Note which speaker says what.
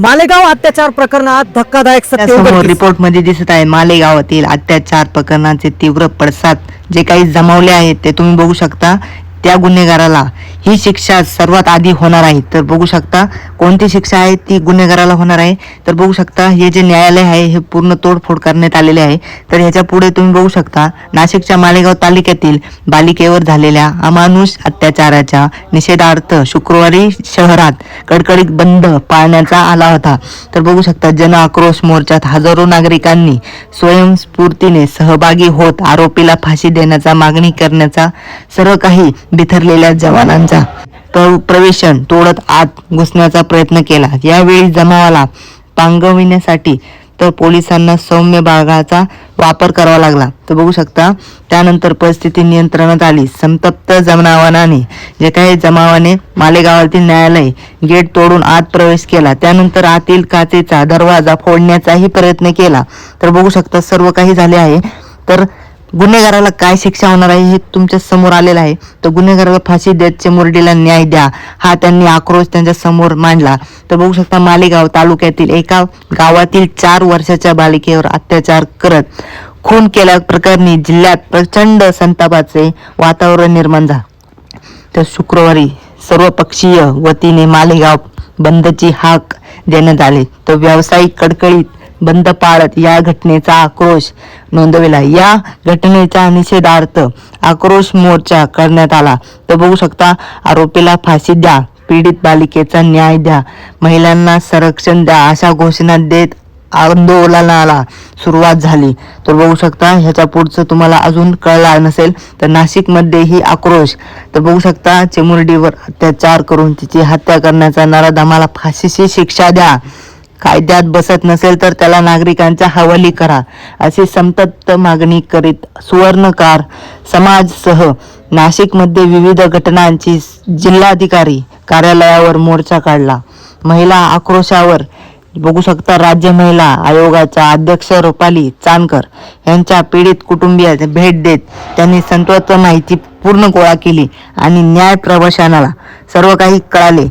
Speaker 1: मालेगाव अत्याचार प्रकरणात धक्कादायक सत्य.
Speaker 2: रिपोर्टमध्ये दिसत आहे मालेगावातील अत्याचार प्रकरणाचे तीव्र पडसाद जे काही जमावले आहेत ते तुम्ही बघू शकता त्या गुन्हेगाराला ही शिक्षा सर्वात आधी होणार आहे. तर बघू शकता कोणती शिक्षा आहे ती गुन्हेगाराला होणार आहे. तर बघू शकता हे जे न्यायालय आहे हे पूर्ण तोडफोड करण्यात आलेले आहे. तर ह्याच्या पुढे तुम्ही बघू शकता नाशिकच्या मालेगाव तालुक्यातील बालिकेवर झालेल्या अमानुष अत्याचाराच्या निषेधार्थ शुक्रवारी शहरात कडकडीत बंद पाळण्याचा आला होता. तर बघू शकता जन आक्रोश मोर्चात हजारो नागरिकांनी स्वयंस्फूर्तीने सहभागी होत आरोपीला फाशी देण्याचा मागणी करण्याचा सर्व काही बिथरलेल्या जवानांचा प्र- प्रवेशन तोडत आत घुसण्याचा प्रयत्न केला. यावेळी जमावाला पांगविण्यासाठी तर पोलिसांना सौम्य बागाचा वापर करावा लागला. तर बघू शकता त्यानंतर परिस्थिती नियंत्रणात आली. संतप्त जमावानाने जे काही जमावाने मालेगावातील न्यायालय गेट तोडून आत प्रवेश केला त्यानंतर आतील काचेचा दरवाजा फोडण्याचाही प्रयत्न केला. तर बघू शकता सर्व काही झाले आहे. तर गुन्हेगाराला काय शिक्षा होणार आहे हे तुमच्यासमोर आलेलं आहे. तर गुन्हेगाराला फाशी देत मुरडीला न्याय द्या. हा त्यांनी आक्रोश त्यांच्यासमोर मांडला. तर बघू शकता मालेगाव तालुक्यातील एका गावातील चार वर्षाच्या बालिकेवर अत्याचार करत खून केल्या प्रकरणी जिल्ह्यात प्रचंड संतापाचे वातावरण निर्माण झाले. तर शुक्रवारी सर्वपक्षीय वतीने मालेगाव बंदची हाक देण्यात आली. तर व्यावसायिक कडकडीत बंद पाळत या घटनेचा आक्रोश नोंदविला. या घटनेचा निषेधार्थ आक्रोश मोर्चा करण्यात आला. तर बघू शकता आरोपीला फाशी द्या पीडित बालिकेचा न्याय द्या महिलांना संरक्षण द्या अशा घोषणा देत आंदोलनाला सुरुवात झाली. तर बघू शकता ह्याच्या पुढचं तुम्हाला अजून कळला नसेल तर नाशिकमध्ये ही आक्रोश. तर बघू शकता चिमुरडीवर अत्याचार करून तिची हत्या करण्याचा नराधमाला फाशीची शिक्षा द्या. कायद्यात बसत नसेल तर त्याला नागरिकांच्या हवाली करा. अशी संतप्त मागणी करीत सुवर्णकार समाजसह नाशिकमध्ये विविध घटनांची जिल्हाधिकारी कार्यालयावर मोर्चा काढला. महिला आक्रोशावर बघू शकता राज्य महिला आयोगाच्या अध्यक्ष रुपाली चानकर यांच्या पीडित कुटुंबियात भेट देत त्यांनी संतोष माहिती पूर्ण गोळा केली आणि न्याय प्रवशनाला सर्व काही कळाले.